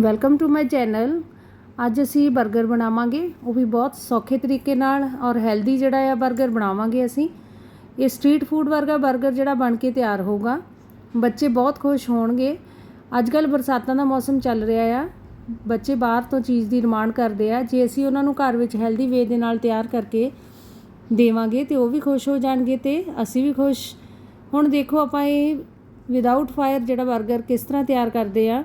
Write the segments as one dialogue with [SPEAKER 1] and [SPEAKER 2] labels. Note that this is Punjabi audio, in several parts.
[SPEAKER 1] ਵੈਲਕਮ ਟੂ ਮਾਈ ਚੈਨਲ ਅੱਜ ਅਸੀਂ 버ਗਰ ਬਣਾਵਾਂਗੇ, ਉਹ ਵੀ ਬਹੁਤ ਸੌਖੇ ਤਰੀਕੇ ਨਾਲ ਔਰ ਹੈਲਦੀ ਜਿਹੜਾ ਆ 버ਗਰ ਬਣਾਵਾਂਗੇ ਅਸੀਂ। ਇਹ ਸਟਰੀਟ ਫੂਡ ਵਰਗਾ 버ਗਰ ਜਿਹੜਾ ਬਣ ਕੇ ਤਿਆਰ ਹੋਊਗਾ। ਬੱਚੇ ਬਹੁਤ ਖੁਸ਼ ਹੋਣਗੇ। ਅੱਜ ਕੱਲ ਬਰਸਾਤਾਂ ਦਾ ਮੌਸਮ ਚੱਲ ਰਿਹਾ ਆ। ਬੱਚੇ ਬਾਹਰ ਤੋਂ ਚੀਜ਼ ਦੀ ਡਿਮਾਂਡ ਕਰਦੇ ਆ। ਜੇ ਅਸੀਂ ਉਹਨਾਂ ਨੂੰ ਘਰ ਵਿੱਚ ਹੈਲਦੀ ਵੇ ਦੇ ਨਾਲ ਤਿਆਰ ਕਰਕੇ ਦੇਵਾਂਗੇ, ਤੇ ਉਹ ਵੀ ਖੁਸ਼ ਹੋ ਜਾਣਗੇ ਤੇ ਅਸੀਂ ਵੀ ਖੁਸ਼। ਹੁਣ ਦੇਖੋ ਆਪਾਂ ਇਹ ਵਿਦਆਊਟ ਫਾਇਰ ਜਿਹੜਾ 버ਗਰ ਕਿਸ ਤਰ੍ਹਾਂ ਤਿਆਰ ਕਰਦੇ ਆ।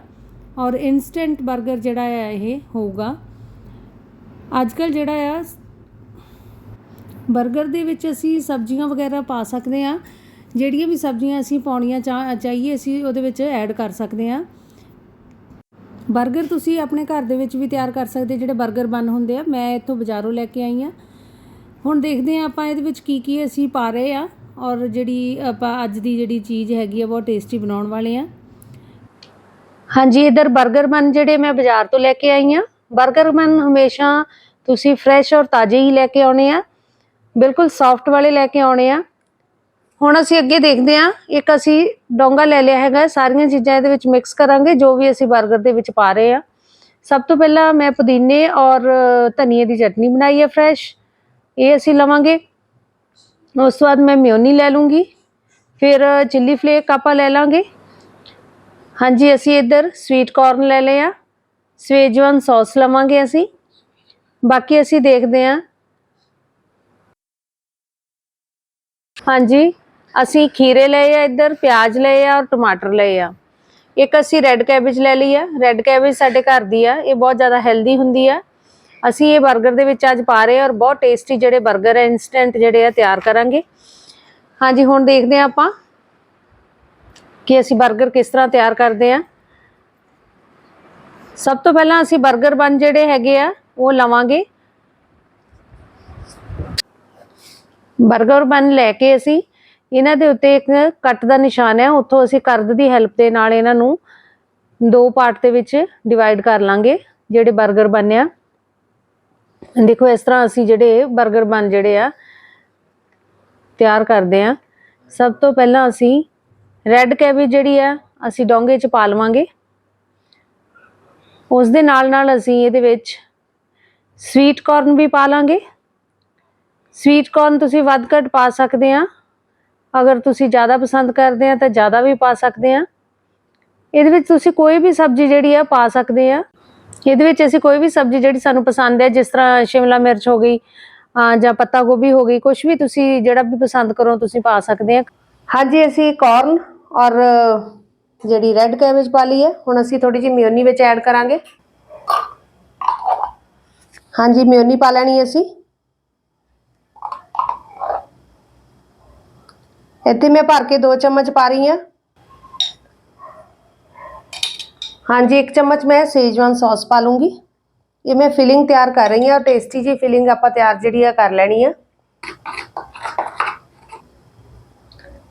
[SPEAKER 1] ਔਰ ਇਨਸਟੈਂਟ 버ਗਰ ਜਿਹੜਾ ਆ ਇਹ ਹੋਊਗਾ। ਅੱਜ ਕੱਲ ਜਿਹੜਾ ਆ 버ਗਰ ਦੇ ਵਿੱਚ ਅਸੀਂ ਸਬਜ਼ੀਆਂ ਵਗੈਰਾ ਪਾ ਸਕਦੇ ਆ ਜਿਹੜੀਆਂ ਵੀ ਸਬਜ਼ੀਆਂ ਅਸੀਂ ਪਾਉਣੀਆਂ ਚਾਹੀਏ ਅਸੀਂ ਉਹਦੇ ਵਿੱਚ ਐਡ ਕਰ ਸਕਦੇ ਆ 버ਗਰ ਤੁਸੀਂ ਆਪਣੇ ਘਰ ਦੇ ਵਿੱਚ ਵੀ ਤਿਆਰ ਕਰ ਸਕਦੇ, ਜਿਹੜੇ 버ਗਰ ਬਨ ਹੁੰਦੇ ਆ। ਮੈਂ ਇੱਥੋਂ ਬਾਜ਼ਾਰੋਂ ਲੈ ਕੇ ਆਈ ਆ ਹੁਣ ਦੇਖਦੇ ਆ ਆਪਾਂ ਇਹਦੇ ਵਿੱਚ ਕੀ ਕੀ ਅਸੀਂ ਪਾ ਰਹੇ ਆ ਔਰ ਜਿਹੜੀ ਆਪਾਂ ਅੱਜ ਦੀ ਜਿਹੜੀ ਚੀਜ਼ ਹੈਗੀ ਆ, ਬਹੁਤ ਟੇਸਟੀ ਬਣਾਉਣ ਵਾਲੇ ਆ ਹਾਂਜੀ, ਇਧਰ 버ਗਰ ਬਨ ਜਿਹੜੇ ਮੈਂ ਬਾਜ਼ਾਰ ਤੋਂ ਲੈ ਕੇ ਆਈ ਆ 버ਗਰ ਬਨ ਹਮੇਸ਼ਾ ਤੁਸੀਂ ਫਰੈਸ਼ ਔਰ ਤਾਜ਼ੇ ਹੀ ਲੈ ਕੇ ਆਉਣੇ ਆ। ਬਿਲਕੁਲ ਸੌਫਟ ਵਾਲੇ ਲੈ ਕੇ ਆਉਣੇ ਆ। ਹੁਣ ਅਸੀਂ ਅੱਗੇ ਦੇਖਦੇ ਆ ਇੱਕ ਅਸੀਂ ਡੋਂਗਾ ਲੈ ਲਿਆ ਹੈਗਾ, ਸਾਰੀਆਂ ਚੀਜ਼ਾਂ ਇਹਦੇ ਵਿੱਚ ਮਿਕਸ ਕਰਾਂਗੇ, ਜੋ ਵੀ ਅਸੀਂ 버ਗਰ ਦੇ ਵਿੱਚ ਪਾ ਰਹੇ ਆ ਸਭ ਤੋਂ ਪਹਿਲਾਂ ਮੈਂ ਪੁਦੀਨੇ ਔਰ ਧਨੀਏ ਦੀ ਚਟਨੀ ਬਣਾਈ ਹੈ ਫਰੈਸ਼ ਇਹ ਅਸੀਂ ਲਵਾਂਗੇ। ਉਸ ਤੋਂ ਬਾਅਦ ਮੈਂ ਮਿਓਨੀ ਲੈ ਲੂੰਗੀ। ਫਿਰ ਚਿੱਲੀ ਫਲੇਕ ਆਪਾਂ ਲੈ ਲਾਂਗੇ। ਹਾਂਜੀ, ਅਸੀਂ ਇੱਧਰ ਸਵੀਟ ਕਾਰਨ ਲੈ ਲਏ ਆ। ਸਵੇਜਵਾਨ ਸੌਸ ਲਵਾਂਗੇ ਅਸੀਂ। ਬਾਕੀ ਅਸੀਂ ਦੇਖਦੇ ਹਾਂ। ਹਾਂਜੀ, ਅਸੀਂ ਖੀਰੇ ਲਏ ਆ ਇੱਧਰ, ਪਿਆਜ਼ ਲਏ ਆ ਔਰ ਟਮਾਟਰ ਲਏ ਆ। ਇੱਕ ਅਸੀਂ ਰੈੱਡ ਕੈਬੇਜ ਲੈ ਲਈ ਆ। ਰੈੱਡ ਕੈਬੇਜ ਸਾਡੇ ਘਰ ਦੀ ਆ। ਇਹ ਬਹੁਤ ਜ਼ਿਆਦਾ ਹੈਲਦੀ ਹੁੰਦੀ ਆ। ਅਸੀਂ ਇਹ 버ਗਰ ਦੇ ਵਿੱਚ ਅੱਜ ਪਾ ਰਹੇ ਆ ਔਰ ਬਹੁਤ ਟੇਸਟੀ ਜਿਹੜੇ 버ਗਰ ਹੈ ਇਨਸਟੈਂਟ ਜਿਹੜੇ ਆ ਤਿਆਰ ਕਰਾਂਗੇ। ਹਾਂਜੀ, ਹੁਣ ਦੇਖਦੇ ਆ ਆਪਾਂ। ਕਿ ਅਸੀਂ 버ਗਰ ਕਿਸ ਤਰ੍ਹਾਂ ਤਿਆਰ ਕਰਦੇ ਆ? ਸਭ ਤੋਂ ਪਹਿਲਾਂ ਅਸੀਂ 버ਗਰ ਬਨ ਜਿਹੜੇ ਹੈਗੇ ਆ, ਉਹ ਲਵਾਂਗੇ। 버ਗਰ ਬਨ ਲੈ ਕੇ ਅਸੀਂ ਇਹਨਾਂ ਦੇ ਉੱਤੇ ਇੱਕ ਕੱਟ ਦਾ ਨਿਸ਼ਾਨ ਹੈ, ਉੱਥੋਂ ਅਸੀਂ ਕਰਦ ਦੀ ਹੈਲਪ ਦੇ ਨਾਲ ਇਹਨਾਂ ਨੂੰ ਦੋ ਪਾਰਟ ਦੇ ਵਿੱਚ ਡਿਵਾਈਡ ਕਰ ਲਾਂਗੇ ਜਿਹੜੇ 버ਗਰ ਬਣਿਆ ਦੇਖੋ, ਇਸ ਤਰ੍ਹਾਂ ਅਸੀਂ ਜਿਹੜੇ 버ਗਰ ਬਨ ਜਿਹੜੇ ਆ ਤਿਆਰ ਕਰਦੇ ਆ। ਸਭ ਤੋਂ ਪਹਿਲਾਂ ਅਸੀਂ ਰੈੱਡ ਕੈਬੇਜ ਜਿਹੜੀ ਆ, ਅਸੀਂ ਡੋਂਗੇ 'ਚ ਪਾ ਲਵਾਂਗੇ। ਉਸ ਦੇ ਨਾਲ ਨਾਲ ਅਸੀਂ ਇਹਦੇ ਵਿੱਚ ਸਵੀਟ ਕਾਰਨ ਵੀ ਪਾ ਲਾਂਗੇ। ਸਵੀਟ ਕਾਰਨ ਤੁਸੀਂ ਵੱਧ ਘੱਟ ਪਾ ਸਕਦੇ ਆ। ਅਗਰ ਤੁਸੀਂ ਜ਼ਿਆਦਾ ਪਸੰਦ ਕਰਦੇ ਆ ਤਾਂ ਜ਼ਿਆਦਾ ਵੀ ਪਾ ਸਕਦੇ ਆ। ਇਹਦੇ ਵਿੱਚ ਤੁਸੀਂ ਕੋਈ ਵੀ ਸਬਜ਼ੀ ਜਿਹੜੀ ਆ, ਪਾ ਸਕਦੇ ਆ। ਇਹਦੇ ਵਿੱਚ ਅਸੀਂ ਕੋਈ ਵੀ ਸਬਜ਼ੀ ਜਿਹੜੀ ਸਾਨੂੰ ਪਸੰਦ ਹੈ ਜਿਸ ਤਰ੍ਹਾਂ ਸ਼ਿਮਲਾ ਮਿਰਚ ਹੋ ਗਈ ਜਾਂ ਪੱਤਾ ਗੋਭੀ ਹੋ ਗਈ ਕੁਝ ਵੀ ਤੁਸੀਂ ਜਿਹੜਾ ਵੀ ਪਸੰਦ ਕਰੋ, ਤੁਸੀਂ ਪਾ ਸਕਦੇ ਆ। ਹਾਂਜੀ ਅਸੀਂ ਕਾਰਨ ਔਰ ਜਿਹੜੀ ਰੈੱਡ ਕੈਬੇਜ ਪਾ ਲਈ ਹੈ ਹੁਣ ਅਸੀਂ ਥੋੜੀ ਜਿਹੀ ਮਿਓਨੀ ਵਿੱਚ ਐਡ ਕਰਾਂਗੇ ਹਾਂਜੀ ਮਿਓਨੀ ਪਾ ਲੈਣੀ ਅਸੀਂ ਇੱਥੇ ਮੈਂ ਭਰ ਕੇ 2 ਚਮਚ ਪਾ ਰਹੀ ਹਾਂ ਹਾਂਜੀ 1 ਚਮਚ ਮੈਂ ਸੇਜਵਾਨ ਸੌਸ ਪਾ ਲੂੰਗੀ ਇਹ ਮੈਂ ਫਿਲਿੰਗ ਤਿਆਰ ਕਰ ਰਹੀ ਹਾਂ ਟੇਸਟੀ ਜੀ ਫਿਲਿੰਗ ਆਪਾਂ ਤਿਆਰ ਜਿਹੜੀ ਆ ਕਰ ਲੈਣੀ ਆ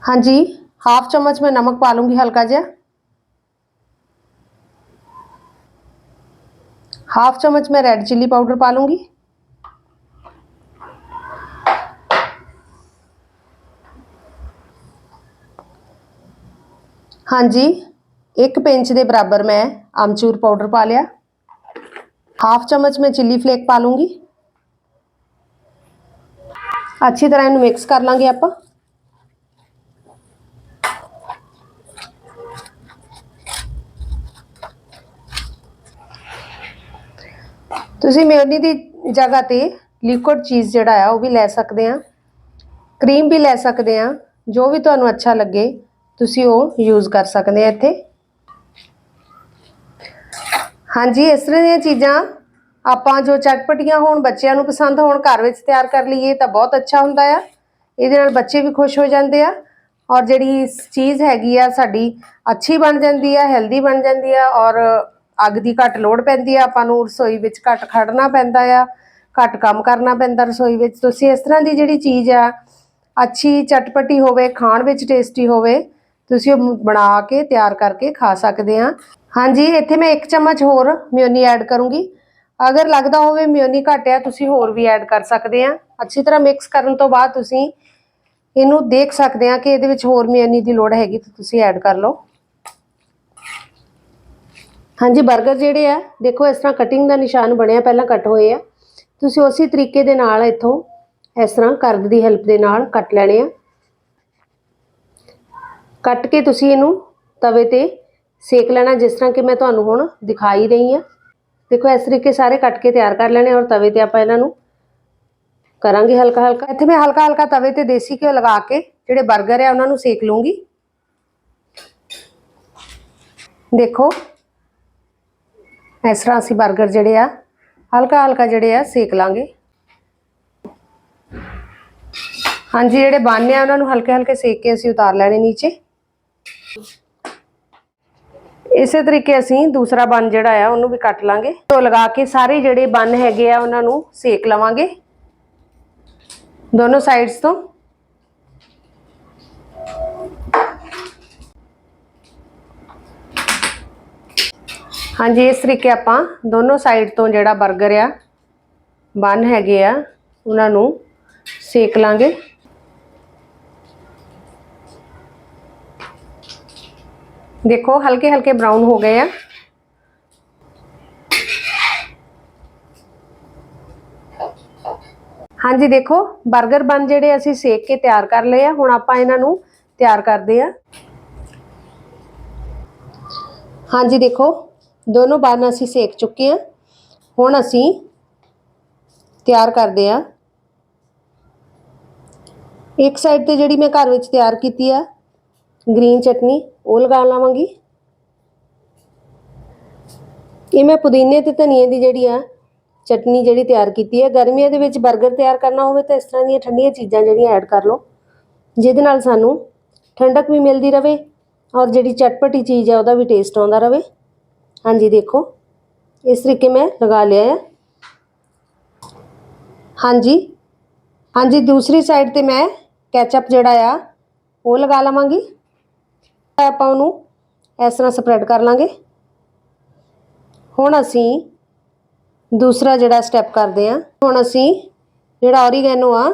[SPEAKER 1] हाँ जी हाफ़ चम्मच में नमक पालूँगी हल्का जहा हाफ़ चम्मच में रेड चिल्ली पाउडर पालूँगी। हाँ जी, एक पिंच के बराबर मैं आमचूर पाउडर पा लिया। हाफ़ चम्मच में चिल्ली फ्लेक पा लूँगी अच्छी तरह इन मिक्स कर लेंगे आप। ਤੁਸੀਂ ਮੇਯੋਨੀ ਦੀ ਜਗ੍ਹਾ ਤੇ ਲਿਕੁਇਡ ਚੀਜ਼ ਜਿਹੜਾ ਆ, ਉਹ ਵੀ ਲੈ ਸਕਦੇ ਆ। ਕਰੀਮ ਵੀ ਲੈ ਸਕਦੇ ਆ, ਜੋ ਵੀ ਤੁਹਾਨੂੰ ਅੱਛਾ ਲੱਗੇ, ਤੁਸੀਂ ਉਹ ਯੂਜ਼ ਕਰ ਸਕਦੇ ਆ ਇੱਥੇ। ਹਾਂਜੀ, ਇਸ ਤਰ੍ਹਾਂ ਦੀਆਂ ਚੀਜ਼ਾਂ ਆਪਾਂ ਜੋ ਚਟਪਟੀਆਂ ਹੋਣ, ਬੱਚਿਆਂ ਨੂੰ ਪਸੰਦ ਹੋਣ, ਘਰ ਵਿੱਚ ਤਿਆਰ ਕਰ ਲਈਏ ਤਾਂ ਬਹੁਤ ਅੱਛਾ ਹੁੰਦਾ ਆ। ਇਹਦੇ ਨਾਲ ਬੱਚੇ ਵੀ ਖੁਸ਼ ਹੋ ਜਾਂਦੇ ਆ ਔਰ ਜਿਹੜੀ ਚੀਜ਼ ਹੈਗੀ ਆ, ਸਾਡੀ ਅੱਛੀ ਬਣ ਜਾਂਦੀ ਆ ਹੈਲਦੀ ਬਣ ਜਾਂਦੀ ਆ ਔਰ ਅੱਗ ਦੀ ਘੱਟ ਲੋੜ ਪੈਂਦੀ ਆ, ਆਪਾਂ ਨੂੰ ਰਸੋਈ ਵਿੱਚ ਘੱਟ ਖੜਨਾ ਪੈਂਦਾ ਆ, ਘੱਟ ਕੰਮ ਕਰਨਾ ਪੈਂਦਾ ਰਸੋਈ ਵਿੱਚ। ਤੁਸੀਂ ਇਸ ਤਰ੍ਹਾਂ ਦੀ ਜਿਹੜੀ ਚੀਜ਼ ਆ, ਅੱਛੀ ਚਟਪਟੀ ਹੋਵੇ, ਖਾਣ ਵਿੱਚ ਟੇਸਟੀ ਹੋਵੇ, ਤੁਸੀਂ ਉਹ ਬਣਾ ਕੇ, ਤਿਆਰ ਕਰਕੇ ਖਾ ਸਕਦੇ ਆ। ਹਾਂਜੀ, ਇੱਥੇ ਮੈਂ 1 ਚਮਚ ਹੋਰ ਮਿਓਨੀ ਐਡ ਕਰੂੰਗੀ। ਅਗਰ ਲੱਗਦਾ ਹੋਵੇ ਮਿਓਨੀ ਘੱਟ ਆ, ਤੁਸੀਂ ਹੋਰ ਵੀ ਐਡ ਕਰ ਸਕਦੇ ਆ। ਅੱਛੀ ਤਰ੍ਹਾਂ ਮਿਕਸ ਕਰਨ ਤੋਂ ਬਾਅਦ ਤੁਸੀਂ ਇਹਨੂੰ ਦੇਖ ਸਕਦੇ ਆ ਕਿ ਇਹਦੇ ਵਿੱਚ ਹੋਰ ਮਿਓਨੀ ਦੀ ਲੋੜ ਹੈਗੀ ਤਾਂ ਤੁਸੀਂ ਐਡ ਕਰ ਲਓ।
[SPEAKER 2] ਹਾਂਜੀ 버ਗਰ ਜਿਹੜੇ ਆ, ਦੇਖੋ ਇਸ ਤਰ੍ਹਾਂ ਕਟਿੰਗ ਦਾ ਨਿਸ਼ਾਨ ਬਣਿਆ, ਪਹਿਲਾਂ ਕੱਟ ਹੋਏ ਆ। ਤੁਸੀਂ ਉਸੇ ਤਰੀਕੇ ਦੇ ਨਾਲ ਇੱਥੋਂ ਇਸ ਤਰ੍ਹਾਂ ਕਰਦ ਦੀ ਹੈਲਪ ਦੇ ਨਾਲ ਕੱਟ ਲੈਣੇ ਆ। ਕੱਟ ਕੇ ਤੁਸੀਂ ਇਹਨੂੰ ਤਵੇ ਤੇ ਸੇਕ ਲੈਣਾ, ਜਿਸ ਤਰ੍ਹਾਂ ਕਿ ਮੈਂ ਤੁਹਾਨੂੰ ਹੁਣ ਦਿਖਾਈ ਰਹੀ ਆ। ਦੇਖੋ, ਇਸ ਤਰੀਕੇ ਸਾਰੇ ਕੱਟ ਕੇ ਤਿਆਰ ਕਰ ਲੈਣੇ ਔਰ ਤਵੇ ਤੇ ਆਪਾਂ ਇਹਨਾਂ ਨੂੰ ਕਰਾਂਗੇ ਹਲਕਾ ਹਲਕਾ ਇੱਥੇ ਮੈਂ ਹਲਕਾ ਹਲਕਾ ਤਵੇ ਤੇ ਦੇਸੀ ਘਿਓ ਲਗਾ ਕੇ ਜਿਹੜੇ 버ਗਰ ਆ, ਉਹਨਾਂ ਨੂੰ ਸੇਕ ਲੂੰਗੀ ਦੇਖੋ ਇਸ ਤਰ੍ਹਾਂ ਅਸੀਂ 버ਗਰ ਜਿਹੜੇ ਆ, ਹਲਕਾ ਹਲਕਾ ਜਿਹੜੇ ਆ ਸੇਕ ਲਾਂਗੇ। ਹਾਂਜੀ, ਜਿਹੜੇ ਬਾਨੇ ਆ, ਉਹਨਾਂ ਨੂੰ ਹਲਕੇ ਹਲਕੇ ਸੇਕ ਕੇ ਅਸੀਂ ਉਤਾਰ ਲੈਣੇ ਨੀਚੇ। ਇਸੇ ਤਰੀਕੇ ਅਸੀਂ ਦੂਸਰਾ ਬਨ ਜਿਹੜਾ ਆ, ਉਹਨੂੰ ਵੀ ਕੱਟ ਲਾਂਗੇ। ਤੋ ਲਗਾ ਕੇ ਸਾਰੇ ਜਿਹੜੇ ਬਨ ਹੈਗੇ ਆ, ਉਹਨਾਂ ਨੂੰ ਸੇਕ ਲਵਾਂਗੇ। ਦੋਨੋਂ ਸਾਈਡਸ ਤੋਂ। ਹਾਂਜੀ, ਇਸ ਤਰੀਕੇ ਆਪਾਂ ਦੋਨੋਂ ਸਾਈਡ ਤੋਂ ਜਿਹੜਾ 버ਗਰ ਆ ਬਨ ਹੈਗੇ ਆ, ਉਹਨਾਂ ਨੂੰ ਸੇਕ ਲਾਂਗੇ। ਦੇਖੋ ਹਲਕੇ ਹਲਕੇ ਬਰਾਊਨ ਹੋ ਗਏ ਆ। ਹਾਂਜੀ, ਦੇਖੋ 버ਗਰ ਬਨ ਜਿਹੜੇ ਅਸੀਂ ਸੇਕ ਕੇ ਤਿਆਰ ਕਰ ਲਏ ਆ, ਹੁਣ ਆਪਾਂ ਇਹਨਾਂ ਨੂੰ ਤਿਆਰ ਕਰਦੇ ਆ। ਹਾਂਜੀ, ਦੇਖੋ ਦੋਨੋਂ ਬਨ ਅਸੀਂ ਸੇਕ ਚੁੱਕੇ ਹਾਂ। ਹੁਣ ਅਸੀਂ ਤਿਆਰ ਕਰਦੇ ਹਾਂ। ਇੱਕ ਸਾਈਡ ਤੇ ਜਿਹੜੀ ਮੈਂ ਘਰ ਵਿੱਚ ਤਿਆਰ ਕੀਤੀ ਆ ਗ੍ਰੀਨ ਚਟਨੀ, ਉਹ ਲਗਾ ਲਾਵਾਂਗੀ। ਇਹ ਮੈਂ ਪੁਦੀਨੇ ਤੇ ਧਨੀਏ ਦੀ ਜਿਹੜੀ ਆ ਚਟਨੀ ਜਿਹੜੀ ਤਿਆਰ ਕੀਤੀ ਹੈ ਗਰਮੀਆਂ ਦੇ ਵਿੱਚ 버ਗਰ ਤਿਆਰ ਕਰਨਾ ਹੋਵੇ ਤਾਂ ਇਸ ਤਰ੍ਹਾਂ ਦੀਆਂ ਠੰਡੀਆਂ ਚੀਜ਼ਾਂ ਜਿਹੜੀਆਂ ਐਡ ਕਰ ਲਓ, ਜਿਹਦੇ ਨਾਲ ਸਾਨੂੰ ਠੰਡਕ ਵੀ ਮਿਲਦੀ ਰਵੇ ਔਰ ਜਿਹੜੀ ਚਟਪਟੀ ਚੀਜ਼ ਆ ਉਹਦਾ ਵੀ ਟੇਸਟ ਆਉਂਦਾ ਰਵੇ। ਹਾਂਜੀ, ਦੇਖੋ। ਇਸ ਤਰੀਕੇ ਮੈਂ ਲਗਾ ਲਿਆ ਹੈ ਹਾਂਜੀ। ਹਾਂਜੀ, ਦੂਸਰੀ ਸਾਈਡ ਤੇ ਮੈਂ ਕੈਚਅਪ ਜਿਹੜਾ ਆ, ਉਹ ਲਗਾ ਲਵਾਂਗੀ। ਆਪਾਂ ਉਹਨੂੰ ਇਸ ਤਰ੍ਹਾਂ ਸਪਰੈਡ ਕਰ ਲਾਂਗੇ। ਹੁਣ ਅਸੀਂ ਦੂਸਰਾ ਜਿਹੜਾ ਸਟੈਪ ਕਰਦੇ ਆ ਹੁਣ ਅਸੀਂ ਜਿਹੜਾ ਔਰੀਗੈਨੋ ਆ,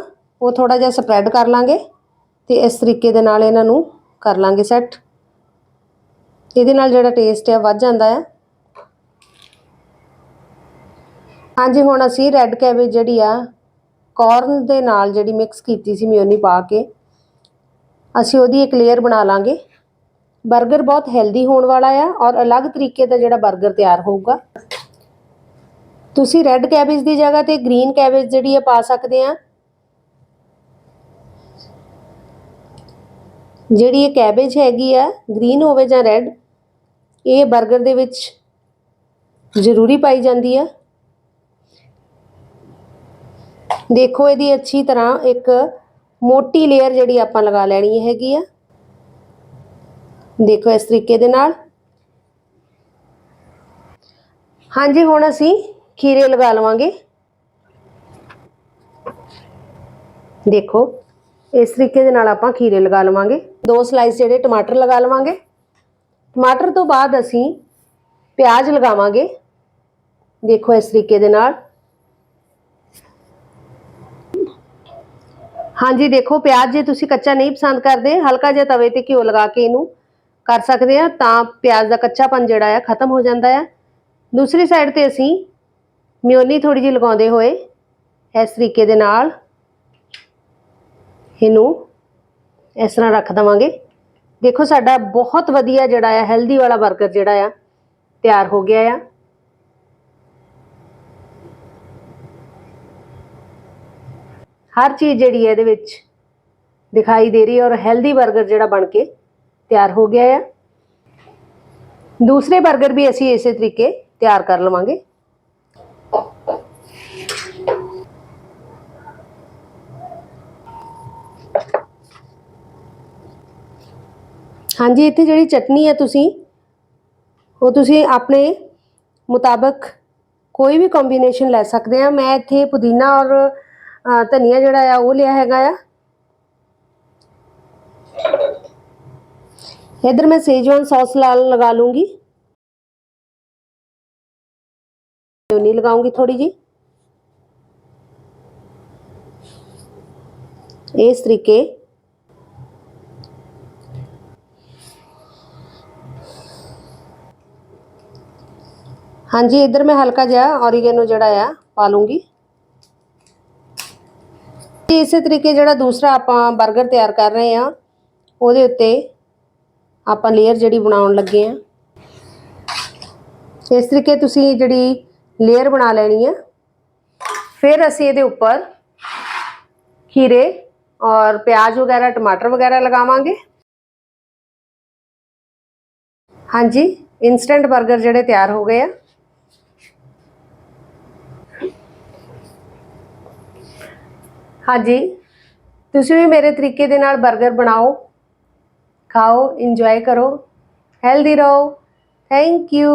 [SPEAKER 2] ਉਹ ਥੋੜਾ ਜਿਹਾ ਸਪਰੈਡ ਕਰ ਲਾਂਗੇ ਤੇ ਇਸ ਤਰੀਕੇ ਦੇ ਨਾਲ ਇਹਨਾਂ ਨੂੰ ਕਰ ਲਾਂਗੇ ਸੈੱਟ ਇਹਦੇ ਨਾਲ ਜਿਹੜਾ ਟੇਸਟ ਆ, ਵੱਧ ਜਾਂਦਾ ਆ। ਹਾਂਜੀ, ਹੁਣ ਅਸੀਂ ਰੈੱਡ ਕੈਬੇਜ ਜਿਹੜੀ ਆ ਕੌਰਨ ਦੇ ਨਾਲ ਜਿਹੜੀ ਮਿਕਸ ਕੀਤੀ ਸੀ ਮਿਓਨੀ ਪਾ ਕੇ, ਅਸੀਂ ਉਹਦੀ ਇੱਕ ਲੇਅਰ ਬਣਾ ਲਾਂਗੇ। 버ਗਰ ਬਹੁਤ ਹੈਲਦੀ ਹੋਣ ਵਾਲਾ ਆ ਔਰ ਅਲੱਗ ਤਰੀਕੇ ਦਾ ਜਿਹੜਾ 버ਗਰ ਤਿਆਰ ਹੋਊਗਾ। ਤੁਸੀਂ ਰੈੱਡ ਕੈਬੇਜ ਦੀ ਜਗ੍ਹਾ ਤੇ ਗ੍ਰੀਨ ਕੈਬੇਜ ਜਿਹੜੀ ਆ ਪਾ ਸਕਦੇ ਆ। ਜਿਹੜੀ ਇਹ ਕੈਬੇਜ ਹੈਗੀ ਆ ਗ੍ਰੀਨ ਹੋਵੇ ਜਾਂ ਰੈੱਡ ਇਹ 버ਗਰ ਦੇ ਵਿੱਚ ਜ਼ਰੂਰੀ ਪਾਈ ਜਾਂਦੀ ਆ। ਦੇਖੋ ਇਹਦੀ ਅੱਛੀ ਤਰ੍ਹਾਂ ਇੱਕ ਮੋਟੀ ਲੇਅਰ ਜਿਹੜੀ ਆਪਾਂ ਲਗਾ ਲੈਣੀ ਹੈਗੀ ਆ। ਦੇਖੋ ਇਸ ਤਰੀਕੇ ਦੇ ਨਾਲ। ਹਾਂਜੀ, ਹੁਣ ਅਸੀਂ ਖੀਰੇ ਲਗਾ ਲਵਾਂਗੇ। ਦੇਖੋ, ਇਸ ਤਰੀਕੇ ਦੇ ਨਾਲ ਆਪਾਂ ਖੀਰੇ ਲਗਾ ਲਵਾਂਗੇ। ਦੋ ਸਲਾਈਸ ਜਿਹੜੇ ਟਮਾਟਰ ਲਗਾ ਲਵਾਂਗੇ। ਟਮਾਟਰ ਤੋਂ ਬਾਅਦ ਅਸੀਂ ਪਿਆਜ਼ ਲਗਾਵਾਂਗੇ। ਦੇਖੋ ਇਸ ਤਰੀਕੇ ਦੇ ਨਾਲ। ਹਾਂਜੀ, ਦੇਖੋ, ਪਿਆਜ਼ ਜੇ ਤੁਸੀਂ ਕੱਚਾ ਨਹੀਂ ਪਸੰਦ ਕਰਦੇ, ਹਲਕਾ ਜਿਹਾ ਤਵੇ ਤੇ ਘਿਓ ਲਗਾ ਕੇ ਇਹਨੂੰ ਕਰ ਸਕਦੇ ਆ, ਤਾਂ ਪਿਆਜ਼ ਦਾ ਕੱਚਾਪਨ ਜਿਹੜਾ ਆ, ਖਤਮ ਹੋ ਜਾਂਦਾ ਆ। ਦੂਸਰੀ ਸਾਈਡ ਤੇ ਅਸੀਂ ਮਿਓਨੀ ਥੋੜੀ ਜਿਹੀ ਲਗਾਉਂਦੇ ਹੋਏ, ਇਸ ਤਰੀਕੇ ਦੇ ਨਾਲ ਇਹਨੂੰ ਇਸ ਤਰ੍ਹਾਂ ਰੱਖ ਦਵਾਂਗੇ। ਦੇਖੋ, ਸਾਡਾ ਬਹੁਤ ਵਧੀਆ ਜਿਹੜਾ ਆ ਹੈਲਦੀ ਵਾਲਾ 버ਗਰ ਜਿਹੜਾ ਆ, ਤਿਆਰ ਹੋ ਗਿਆ ਆ। ਹਰ ਚੀਜ਼ ਜਿਹੜੀ ਹੈ ਇਹਦੇ ਵਿੱਚ ਦਿਖਾਈ ਦੇ ਰਹੀ ਹੈ ਔਰ ਹੈਲਦੀ 버ਗਰ ਜਿਹੜਾ ਬਣ ਕੇ ਤਿਆਰ ਹੋ ਗਿਆ ਆ। ਦੂਸਰੇ 버ਗਰ ਵੀ ਅਸੀਂ ਇਸੇ ਤਰੀਕੇ ਤਿਆਰ ਕਰ ਲਵਾਂਗੇ। ਹਾਂਜੀ, ਇੱਥੇ ਜਿਹੜੀ ਚਟਨੀ ਹੈ ਤੁਸੀਂ, ਉਹ ਤੁਸੀਂ ਆਪਣੇ ਮੁਤਾਬਕ ਕੋਈ ਵੀ ਕੰਬੀਨੇਸ਼ਨ ਲੈ ਸਕਦੇ ਆ। ਮੈਂ ਇੱਥੇ ਪੁਦੀਨਾ ਔਰ ਧਨੀਆ ਜਿਹੜਾ ਆ, ਉਹ ਲਿਆ ਹੈਗਾ ਆ। ਇਧਰ ਮੈਂ ਸੇਜਵਾਨ ਸੌਸ ਲਾਲ ਲਗਾ ਲੂੰਗੀ। ਨਹੀਂ ਲਗਾਉਂਗੀ ਥੋੜੀ ਜੀ ਇਸ ਤਰੀਕੇ। ਹਾਂਜੀ, ਇੱਧਰ ਮੈਂ ਹਲਕਾ ਜਿਹਾ ਔਰੀਗੈਨੋ ਜਿਹੜਾ ਆ, ਪਾ ਲੂੰਗੀ। ਤੇ ਇਸੇ ਤਰੀਕੇ ਜਿਹੜਾ ਦੂਸਰਾ ਆਪਾਂ 버ਗਰ ਤਿਆਰ ਕਰ ਰਹੇ ਆ ਉਹਦੇ ਉੱਤੇ ਆਪਾਂ ਲੇਅਰ ਜਿਹੜੀ ਬਣਾਉਣ ਲੱਗੇ ਆ ਇਸ ਤਰੀਕੇ ਤੁਸੀਂ ਜਿਹੜੀ ਲੇਅਰ ਬਣਾ ਲੈਣੀ ਆ ਫਿਰ ਅਸੀਂ ਇਹਦੇ ਉੱਪਰ ਖੀਰੇ ਔਰ ਪਿਆਜ਼ ਵਗੈਰਾ, ਟਮਾਟਰ ਵਗੈਰਾ ਲਗਾਵਾਂਗੇ। ਹਾਂਜੀ ਇਨਸਟੈਂਟ 버ਗਰ ਜਿਹੜੇ ਤਿਆਰ ਹੋ ਗਏ ਆ। ਹਾਂਜੀ। ਤੁਸੀਂ ਵੀ ਮੇਰੇ ਤਰੀਕੇ ਦੇ ਨਾਲ 버ਗਰ ਬਣਾਓ, ਖਾਓ ਇੰਜੋਏ ਕਰੋ ਹੈਲਦੀ ਰਹੋ। Thank you